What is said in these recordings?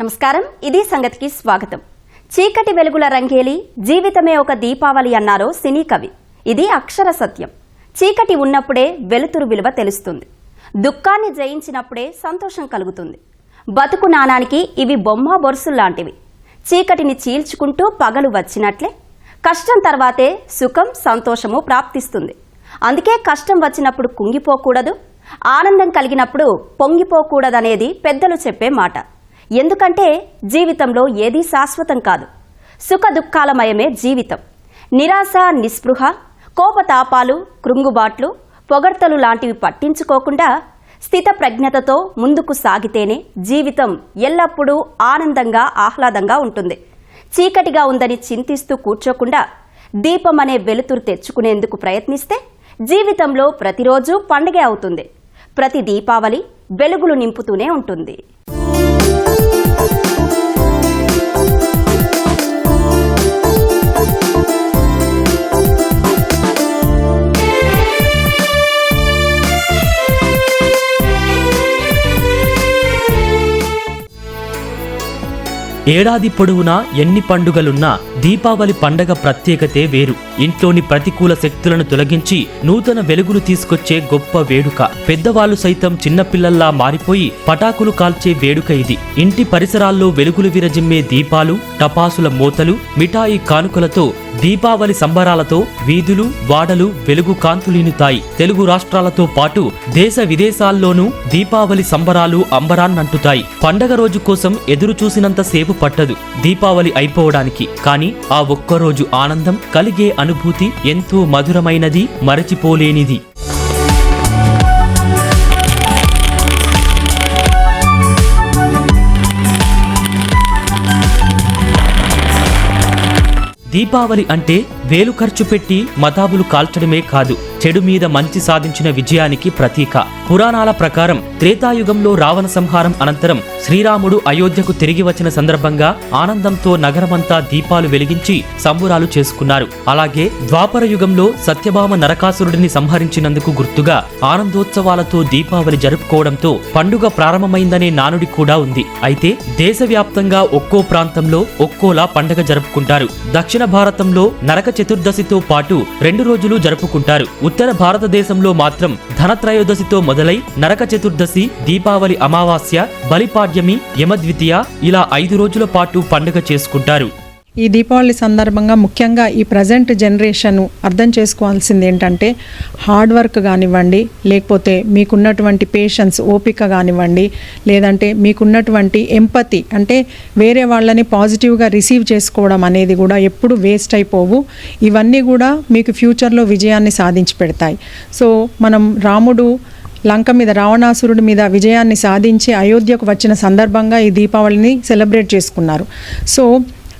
నమస్కారం. ఇది సంగతికి స్వాగతం. చీకటి వెలుగుల రంగేలి జీవితమే ఒక దీపావళి అన్నారు సినీ కవి. ఇది అక్షర సత్యం. చీకటి ఉన్నప్పుడే వెలుతురు విలువ తెలుస్తుంది. దుఃఖాన్ని జయించినప్పుడే సంతోషం కలుగుతుంది. బతుకు నాణానికి ఇవి బొమ్మ బొరుసుల్లాంటివి చీకటిని చీల్చుకుంటూ పగలు వచ్చినట్లే. కష్టం తర్వాతే సుఖం సంతోషము ప్రాప్తిస్తుంది. అందుకే కష్టం వచ్చినప్పుడు కుంగిపోకూడదు. ఆనందం కలిగినప్పుడు పొంగిపోకూడదనేది పెద్దలు చెప్పే మాట. ఎందుకంటే జీవితంలో ఏదీ శాశ్వతం కాదు. సుఖ దుఃఖాలమయమే జీవితం. నిరాశ నిస్పృహ కోపతాపాలు కృంగుబాట్లు పొగడ్తలు లాంటివి పట్టించుకోకుండా స్థిత ప్రజ్ఞతతో ముందుకు సాగితేనే జీవితం ఎల్లప్పుడూ ఆనందంగా ఆహ్లాదంగా ఉంటుంది. చీకటిగా ఉందని చింతిస్తూ కూర్చోకుండా దీపం అనే వెలుతురు తెచ్చుకునేందుకు ప్రయత్నిస్తే జీవితంలో ప్రతిరోజు పండగే అవుతుంది. ప్రతి దీపావళి వెలుగులు నింపుతూనే ఉంటుంది. ఏడాది పొడవునా ఎన్ని పండుగలున్నా దీపావళి పండగ ప్రత్యేకతే వేరు. ఇంట్లోని ప్రతికూల శక్తులను తొలగించి నూతన వెలుగులు తీసుకొచ్చే గొప్ప వేడుక. పెద్దవాళ్ళు సైతం చిన్నపిల్లల్లా మారిపోయి పటాకులు కాల్చే వేడుక ఇది. ఇంటి పరిసరాల్లో వెలుగులు విరజిమ్మే దీపాలు టపాసుల మూతలు మిఠాయి కానుకలతో దీపావళి సంబరాలతో వీధులు వాడలు వెలుగు కాంతులీనుతాయి. తెలుగు రాష్ట్రాలతో పాటు దేశ విదేశాల్లోనూ దీపావళి సంబరాలు అంబరాన్నంటుతాయి. పండగ రోజు కోసం ఎదురు చూసినంత సేపు పట్టదు దీపావళి అయిపోవడానికి. కానీ ఆ ఒక్కరోజు ఆనందం కలిగే అనుభూతి ఎంతో మధురమైనది మరచిపోలేనిది. దీపావళి అంటే వేలు ఖర్చు పెట్టి మతాబులు కాల్చడమే కాదు. చెడు మీద మంచి సాధించిన విజయానికి ప్రతీక. పురాణాల ప్రకారం త్రేతాయుగంలో రావణ సంహారం అనంతరం శ్రీరాముడు అయోధ్యకు తిరిగి వచ్చిన సందర్భంగా ఆనందంతో నగరమంతా దీపాలు వెలిగించి సంబురాలు చేసుకున్నారు. అలాగే ద్వాపర యుగంలో సత్యభామ నరకాసురుడిని సంహరించినందుకు గుర్తుగా ఆనందోత్సవాలతో దీపావళి జరుపుకోవడంతో పండుగ ప్రారంభమైందనే నానుడి కూడా ఉంది. అయితే దేశవ్యాప్తంగా ఒక్కో ప్రాంతంలో ఒక్కోలా పండగ జరుపుకుంటారు. దక్షిణ భారతంలో నరక చతుర్దశితో పాటు రెండు రోజులు జరుపుకుంటారు. ఉత్తర భారతదేశంలో మాత్రం ధనత్రయోదశితో మొదలై నరక చతుర్దశి దీపావళి అమావాస్య బలిపాడ్యమి యమద్వితీయ ఇలా ఐదు రోజుల పాటు పండుగ చేసుకుంటారు. ఈ దీపావళి సందర్భంగా ముఖ్యంగా ఈ ప్రజెంట్ జనరేషన్ అర్థం చేసుకోవాల్సింది ఏంటంటే హార్డ్ వర్క్ కానివ్వండి లేకపోతే మీకున్నటువంటి పేషెన్స్ ఓపిక కానివ్వండి లేదంటే మీకున్నటువంటి ఎంపతి అంటే వేరే వాళ్ళని పాజిటివ్గా రిసీవ్ చేసుకోవడం అనేది కూడా ఎప్పుడు వేస్ట్ అయిపోవు. ఇవన్నీ కూడా మీకు ఫ్యూచర్లో విజయాన్ని సాధించి పెడతాయి. సో మనం రాముడు లంక మీద రావణాసురుడి మీద విజయాన్ని సాధించి అయోధ్యకు వచ్చిన సందర్భంగా ఈ దీపావళిని సెలబ్రేట్ చేసుకున్నారు. సో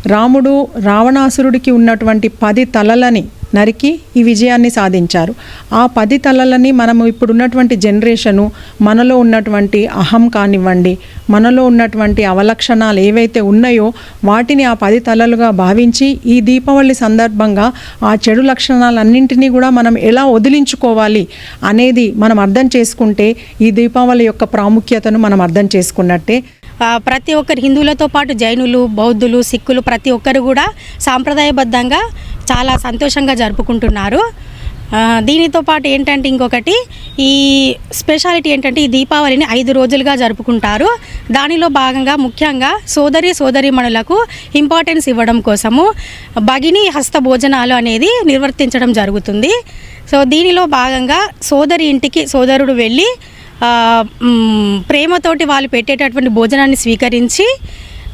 రాముడు రావణాసురుడికి ఉన్నటువంటి పది తలలని నరికి ఈ విజయాన్ని సాధించారు. ఆ పది తలలని మనము ఇప్పుడున్నటువంటి జనరేషను మనలో ఉన్నటువంటి అహం కానివ్వండి మనలో ఉన్నటువంటి అవలక్షణాలు ఏవైతే ఉన్నాయో వాటిని ఆ పది తలలుగా భావించి ఈ దీపావళి సందర్భంగా ఆ చెడు లక్షణాలన్నింటినీ కూడా మనం ఎలా వదిలించుకోవాలి అనేది మనం అర్థం చేసుకుంటే ఈ దీపావళి యొక్క ప్రాముఖ్యతను మనం అర్థం చేసుకున్నట్టే ప్రతి ఒక్కరు హిందువులతో పాటు జైనులు బౌద్ధులు సిక్కులు ప్రతి ఒక్కరు కూడా సాంప్రదాయబద్ధంగా చాలా సంతోషంగా జరుపుకుంటున్నారు. దీనితో పాటు ఏంటంటే ఇంకొకటి ఈ స్పెషాలిటీ ఏంటంటే ఈ దీపావళిని ఐదు రోజులుగా జరుపుకుంటారు. దానిలో భాగంగా ముఖ్యంగా సోదరి సోదరిమణులకు ఇంపార్టెన్స్ ఇవ్వడం కోసము భగిని హస్త భోజనాలు అనేది నిర్వర్తించడం జరుగుతుంది. సో దీనిలో భాగంగా సోదరి ఇంటికి సోదరుడు వెళ్ళి ప్రేమతోటి వాళ్ళు పెట్టేటటువంటి భోజనాన్ని స్వీకరించి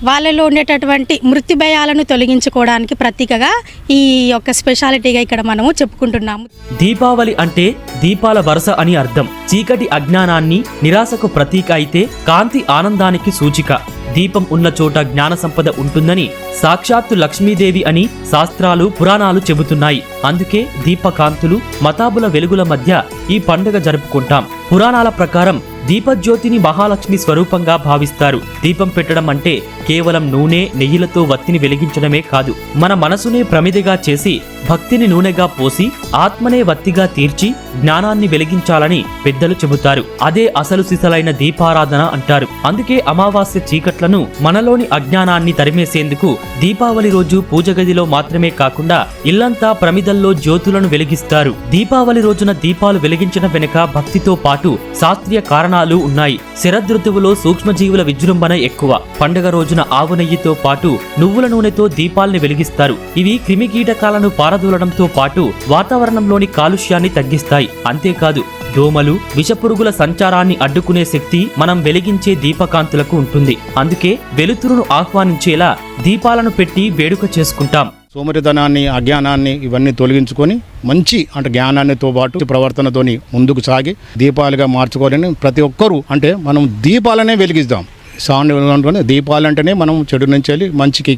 వాళ్ళలో ఉండేటటువంటి మృత్యు భయాలను తొలగించుకోవడానికి ప్రతీకగా ఈ యొక్క స్పెషాలిటీగా ఇక్కడ మనము చెప్పుకుంటున్నాము. దీపావళి అంటే దీపాల వరుస అని అర్థం. చీకటి అజ్ఞానాన్ని నిరాశకు ప్రతీక అయితే కాంతి ఆనందానికి సూచిక. దీపం ఉన్న చోట జ్ఞాన సంపద ఉంటుందని సాక్షాత్తు లక్ష్మీదేవి అని శాస్త్రాలు పురాణాలు చెబుతున్నాయి. అందుకే దీపకాంతులు మతాబుల వెలుగుల మధ్య ఈ పండుగ జరుపుకుంటాం. పురాణాల ప్రకారం దీపజ్యోతిని మహాలక్ష్మి స్వరూపంగా భావిస్తారు. దీపం పెట్టడం అంటే కేవలం నూనె నెయ్యిలతో వత్తిని వెలిగించడమే కాదు. మన మనసునే ప్రమిదిగా చేసి భక్తిని నూనెగా పోసి ఆత్మనే వత్తిగా తీర్చి జ్ఞానాన్ని వెలిగించాలని పెద్దలు చెబుతారు. అదే అసలు సిసలైన దీపారాధన అంటారు. అందుకే అమావాస్య చీకట్లను మనలోని అజ్ఞానాన్ని తరిమేసేందుకు దీపావళి రోజు పూజ గదిలో మాత్రమే కాకుండా ఇల్లంతా ప్రమిదల్లో జ్యోతులను వెలిగిస్తారు. దీపావళి రోజున దీపాలు వెలిగించడం వెనుక భక్తితో పాటు శాస్త్రీయ కారణాలు ఉన్నాయి. శరదృతువులో సూక్ష్మజీవుల విజృంభణ ఎక్కువ. పండగ రోజున ఆవు నెయ్యితో పాటు నువ్వుల నూనెతో దీపాల్ని వెలిగిస్తారు. ఇవి క్రిమి కీటకాలను పారదూలడంతో పాటు వాతావరణంలోని కాలుష్యాన్ని తగ్గిస్తాయి. అంతేకాదు దోమలు విషపురుగుల సంచారాన్ని అడ్డుకునే శక్తి మనం వెలిగించే దీపకాంతులకు ఉంటుంది. అందుకే వెలుతురును ఆహ్వానించేలా దీపాలను పెట్టి వేడుక చేసుకుంటాం. సోమరితనాన్ని అజ్ఞానాన్ని ఇవన్నీ తొలగించుకొని మంచి అంటే జ్ఞానాన్నితో పాటు ప్రవర్తనతోని ముందుకు సాగి దీపాలుగా మార్చుకోవాలని ప్రతి ఒక్కరూ అంటే మనం దీపాలనే వెలిగిద్దాం. సాండ్ దీపాలంటేనే మనం చెడు నుంచి వెళ్ళి మంచికి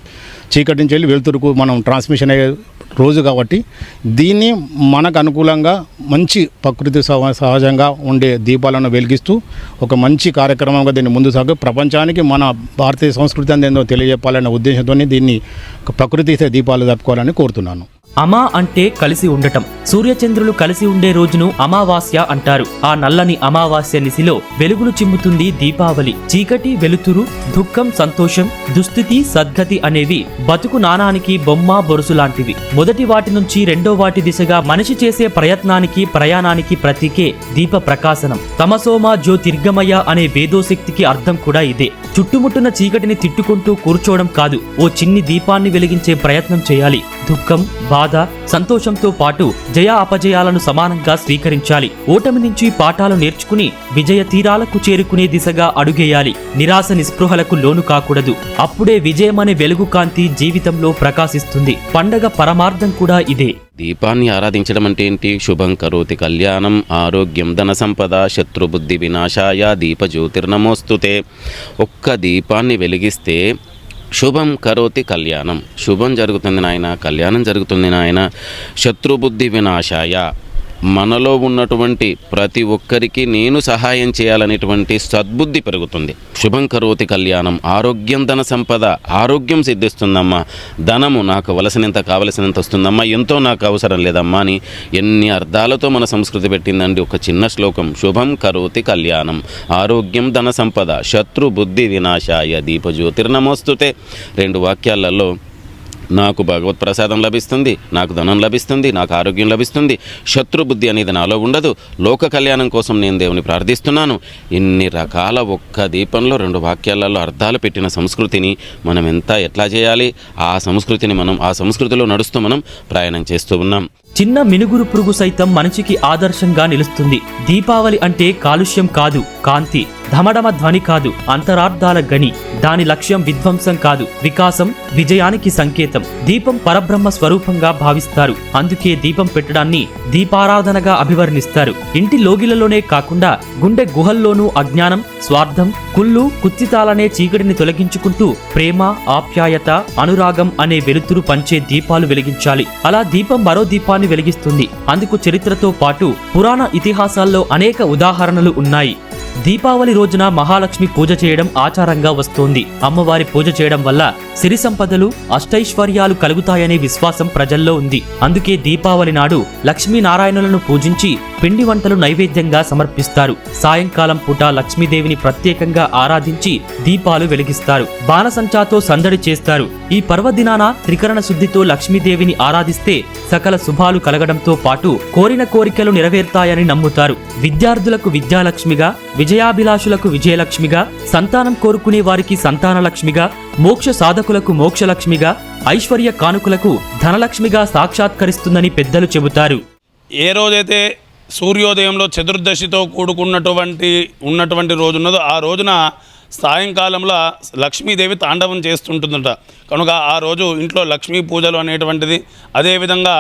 చీకటి నుంచి వెళ్ళి వెలుతురుకు మనం ట్రాన్స్మిషన్ అయ్యే రోజు కాబట్టి దీన్ని మనకు అనుకూలంగా మంచి ప్రకృతి సహ- సహజంగా ఉండే దీపాలను వెలిగిస్తూ ఒక మంచి కార్యక్రమంగా దీన్ని ముందు సాగు. ప్రపంచానికి మన భారతీయ సంస్కృతి అందేందో తెలియజెప్పాలనే ఉద్దేశంతో దీన్ని ప్రకృతి దీపాలు జరుపుకోవాలని కోరుతున్నాను. అమా అంటే కలిసి ఉండటం. సూర్యచంద్రులు కలిసి ఉండే రోజును అమావాస్య అంటారు. ఆ నల్లని అమావాస్య నిశిలో వెలుగులు చిమ్ముతుంది దీపావళి. చీకటి వెలుతురు దుఃఖం సంతోషం దుస్థితి సద్గతి అనేవి బతుకు నానానికి బొమ్మ బొరుసు లాంటివి. మొదటి వాటి నుంచి రెండో వాటి దిశగా మనిషి చేసే ప్రయత్నానికి ప్రయాణానికి ప్రతీకే దీప ప్రకాశనం తమసోమ జ్యోతిర్గమయ అనే వేదోశక్తికి అర్థం కూడా ఇదే. చుట్టుముట్టున చీకటిని తిట్టుకుంటూ కూర్చోవడం కాదు. ఓ చిన్ని దీపాన్ని వెలిగించే ప్రయత్నం చేయాలి. దుఃఖం బాధ సంతోషంతో పాటు జయ అపజయాలను సమానంగా స్వీకరించాలి. ఓటమి నుంచి పాఠాలు నేర్చుకుని విజయ తీరాలకు చేరుకునే దిశగా అడుగేయాలి. నిరాశ నిస్పృహలకు లోను కాకూడదు. అప్పుడే విజయమనే వెలుగు కాంతి జీవితంలో ప్రకాశిస్తుంది. పండగ పరమార్థం కూడా ఇదే. దీపాన్ని ఆరాధించడం అంటే ఏంటి? శుభం కరోతి కళ్యాణం ఆరోగ్యం ధన సంపద శత్రుబుద్ధి వినాశాయ దీప జ్యోతిర్నమోస్తుతే. ఒక్క దీపాన్ని వెలిగిస్తే శుభం కరోతి కళ్యాణం. శుభం జరుగుతుంది నాయన కళ్యాణం జరుగుతుంది నాయన. శత్రుబుద్ధి వినాశాయ. మనలో ఉన్నటువంటి ప్రతి ఒక్కరికి నేను సహాయం చేయాలనేటువంటి సద్బుద్ధి పెరుగుతుంది. శుభం కరోతి కళ్యాణం. ఆరోగ్యం ధన సంపద. ఆరోగ్యం సిద్ధిస్తుందమ్మా. ధనము నాకు వలసినంత కావలసినంత వస్తుందమ్మా. ఎంతో నాకు అవసరం లేదమ్మా అని ఎన్ని అర్థాలతో మన సంస్కృతి పెట్టిందండి ఒక చిన్న శ్లోకం. శుభం కరోతి కళ్యాణం. ఆరోగ్యం ధన సంపద. శత్రు బుద్ధి వినాశాయ దీపజ్యోతిర్నమోస్తుతే. రెండు వాక్యాలలో నాకు భగవత్ ప్రసాదం లభిస్తుంది నాకు ధనం లభిస్తుంది నాకు ఆరోగ్యం లభిస్తుంది. శత్రుబుద్ధి అనేది నాలో ఉండదు. లోక కళ్యాణం కోసం నేను దేవుని ప్రార్థిస్తున్నాను. ఇన్ని రకాల ఒక్క దీపంలో రెండు వాక్యాలలో అర్థాలు పెట్టిన సంస్కృతిని మనం ఎంత ఎట్లా చేయాలి? ఆ సంస్కృతిని మనం ఆ సంస్కృతిలో నడుస్తూ మనం ప్రయాణం చేస్తూ ఉన్నాం. చిన్న మినుగురు పురుగు సైతం మనిషికి ఆదర్శంగా నిలుస్తుంది. దీపావళి అంటే కాలుష్యం కాదు కాంతి. ధమడమ ధ్వని కాదు అంతరార్థాల గని దాని లక్ష్యం విధ్వంసం కాదు వికాసం విజయానికి సంకేతం. దీపం పరబ్రహ్మ స్వరూపంగా భావిస్తారు. అందుకే దీపం పెట్టడాన్ని దీపారాధనగా అభివర్ణిస్తారు. ఇంటి లోగిలలోనే కాకుండా గుండె గుహల్లోనూ అజ్ఞానం స్వార్థం కుళ్ళు కుత్తితాలనే చీకటిని తొలగించుకుంటూ ప్రేమ ఆప్యాయత అనురాగం అనే వెలుతురు పంచే దీపాలు వెలిగించాలి. అలా దీపం మరో దీపాన్ని వెలిగిస్తుంది. అందుకు చరిత్రతో పాటు పురాణ ఇతిహాసాల్లో అనేక ఉదాహరణలు ఉన్నాయి. దీపావళి రోజున మహాలక్ష్మి పూజ చేయడం ఆచారంగా వస్తోంది. అమ్మవారి పూజ చేయడం వల్ల సిరి సంపదలు అష్టైశ్వర్యాలు కలుగుతాయనే విశ్వాసం ప్రజల్లో ఉంది. అందుకే దీపావళి నాడు లక్ష్మీనారాయణులను పూజించి పిండి వంటలు నైవేద్యంగా సమర్పిస్తారు. సాయంకాలం పూట లక్ష్మీదేవిని ప్రత్యేకంగా ఆరాధించి దీపాలు వెలిగిస్తారు. బాణసంచాతో సందడి చేస్తారు. ఈ పర్వదినాన త్రికరణ శుద్ధితో లక్ష్మీదేవిని ఆరాధిస్తే సకల శుభాలు కలగడంతో పాటు కోరిన కోరికలు నెరవేరుతాయని నమ్ముతారు. విద్యార్థులకు విద్యాలక్ష్మిగా విజయాభిలాషులకు విజయలక్ష్మిగా సంతానం కోరుకునే వారికి సంతానలక్ష్మిగా మోక్ష సాధకులకు మోక్షలక్ష్మిగా ఐశ్వర్య కానుకలకు ధనలక్ష్మిగా సాక్షాత్కరిస్తుందని పెద్దలు చెబుతారు. ఏ రోజైతే సూర్యోదయంలో చతుర్దశితో కూడుకున్నటువంటి ఉన్నటువంటి రోజు ఉన్నదో ఆ రోజున సాయంకాలంలో లక్ష్మీదేవి తాండవం చేస్తుంటుందట. కనుక ఆ రోజు ఇంట్లో లక్ష్మీ పూజలు అనేటువంటిది అదేవిధంగా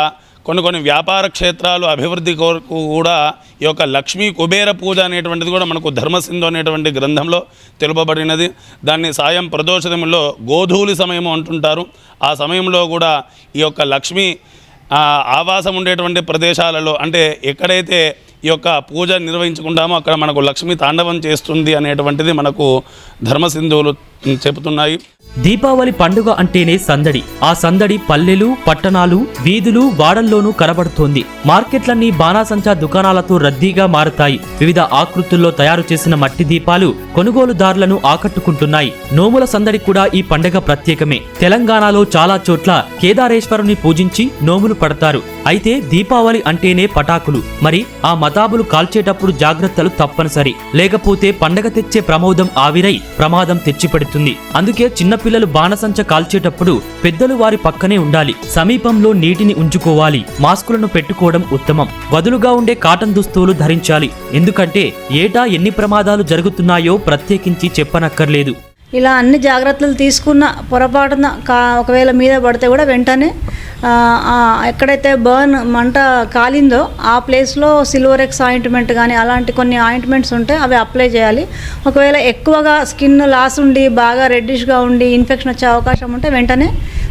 కొన్ని కొన్ని వ్యాపార క్షేత్రాలు అభివృద్ధి కొరకు కూడా ఈ యొక్క లక్ష్మీ కుబేర పూజ అనేటువంటిది కూడా మనకు ధర్మసింధు అనేటువంటి గ్రంథంలో తెలుపబడినది. దాన్ని సాయం ప్రదోషములో గోధూలి సమయము అంటుంటారు. ఆ సమయంలో కూడా ఈ యొక్క లక్ష్మీ ఆవాసం ఉండేటువంటి ప్రదేశాలలో అంటే ఎక్కడైతే ఈ యొక్క పూజ నిర్వహించుకుంటామో అక్కడ మనకు లక్ష్మి తాండవం చేస్తుంది అనేటువంటిది మనకు ధర్మసింధువులు చెబుతున్నాయి. దీపావళి పండుగ అంటేనే సందడి. ఆ సందడి పల్లెలు పట్టణాలు వీధులు వాడల్లోనూ కనబడుతోంది. మార్కెట్లన్నీ బాణాసంచా దుకాణాలతో రద్దీగా మారుతాయి. వివిధ ఆకృతుల్లో తయారు చేసిన మట్టి దీపాలు కొనుగోలుదారులను ఆకట్టుకుంటున్నాయి. నోముల సందడి కూడా ఈ పండగ ప్రత్యేకమే. తెలంగాణలో చాలా చోట్ల కేదారేశ్వరుని పూజించి నోములు పడతారు. అయితే దీపావళి అంటేనే పటాకులు. మరి ఆ మతాబులు కాల్చేటప్పుడు జాగ్రత్తలు తప్పనిసరి. లేకపోతే పండగ తెచ్చే ప్రమోదం ఆవిరై ప్రమాదం తెచ్చిపెడుతుంది. అందుకే చిన్నపిల్లలు బాణసంచ కాల్చేటప్పుడు పెద్దలు వారి పక్కనే ఉండాలి. సమీపంలో నీటిని ఉంచుకోవాలి. మాస్కులను పెట్టుకోవడం ఉత్తమం. వదులుగా ఉండే కాటన్ దుస్తులు ధరించాలి. ఎందుకంటే ఏటా ఎన్ని ప్రమాదాలు జరుగుతున్నాయో ప్రత్యేకించి చెప్పనక్కర్లేదు. ఇలా అన్ని జాగ్రత్తలు తీసుకున్న పొరపాటున కా ఒకవేళ మీద పడితే కూడా వెంటనే ఎక్కడైతే బర్న్ మంట కాలిందో ఆ ప్లేస్లో సిల్వర్ ఎక్స్ ఆయింట్మెంట్ కానీ అలాంటి కొన్ని ఆయింట్మెంట్స్ ఉంటే అవి అప్లై చేయాలి. ఒకవేళ ఎక్కువగా స్కిన్ లాస్ ఉండి బాగా రెడ్డిష్గా ఉండి ఇన్ఫెక్షన్ వచ్చే అవకాశం ఉంటే వెంటనే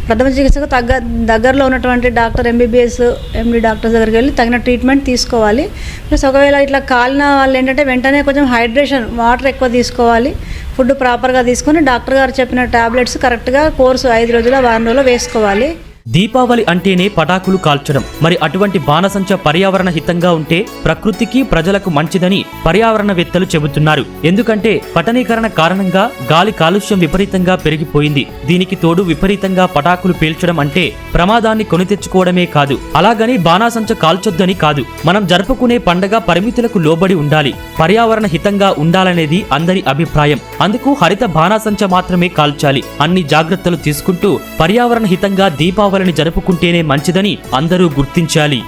ప్రథమ చికిత్సకు తగ్గ దగ్గరలో ఉన్నటువంటి డాక్టర్ ఎంబీబీఎస్ ఎండి డాక్టర్ దగ్గరికి వెళ్ళి తగిన ట్రీట్మెంట్ తీసుకోవాలి. ప్లస్ ఒకవేళ ఇట్లా కాలిన వాళ్ళు ఏంటంటే వెంటనే కొంచెం హైడ్రేషన్ వాటర్ ఎక్కువ తీసుకోవాలి. ఫుడ్ ప్రాపర్గా తీసుకొని డాక్టర్ గారు చెప్పిన టాబ్లెట్స్ కరెక్ట్గా కోర్సు ఐదు రోజుల వారం రోజులు వేసుకోవాలి. దీపావళి అంటేనే పటాకులు కాల్చడం. మరి అటువంటి బాణసంచ పర్యావరణ హితంగా ఉంటే ప్రకృతికి ప్రజలకు మంచిదని పర్యావరణవేత్తలు చెబుతున్నారు. ఎందుకంటే పట్టణీకరణ కారణంగా గాలి కాలుష్యం విపరీతంగా పెరిగిపోయింది. దీనికి తోడు విపరీతంగా పటాకులు పేల్చడం అంటే ప్రమాదాన్ని కొని తెచ్చుకోవడమే కాదు. అలాగని బాణాసంచ కాల్చొద్దని కాదు. మనం జరుపుకునే పండగ పరిమితులకు లోబడి ఉండాలి. పర్యావరణ హితంగా ఉండాలనేది అందరి అభిప్రాయం. అందుకు హరిత బాణాసంచ మాత్రమే కాల్చాలి. అన్ని జాగ్రత్తలు తీసుకుంటూ పర్యావరణ హితంగా దీపావళి దీపావళిని జరుపుకుంటేనే మంచిదని అందరూ గుర్తించాలి.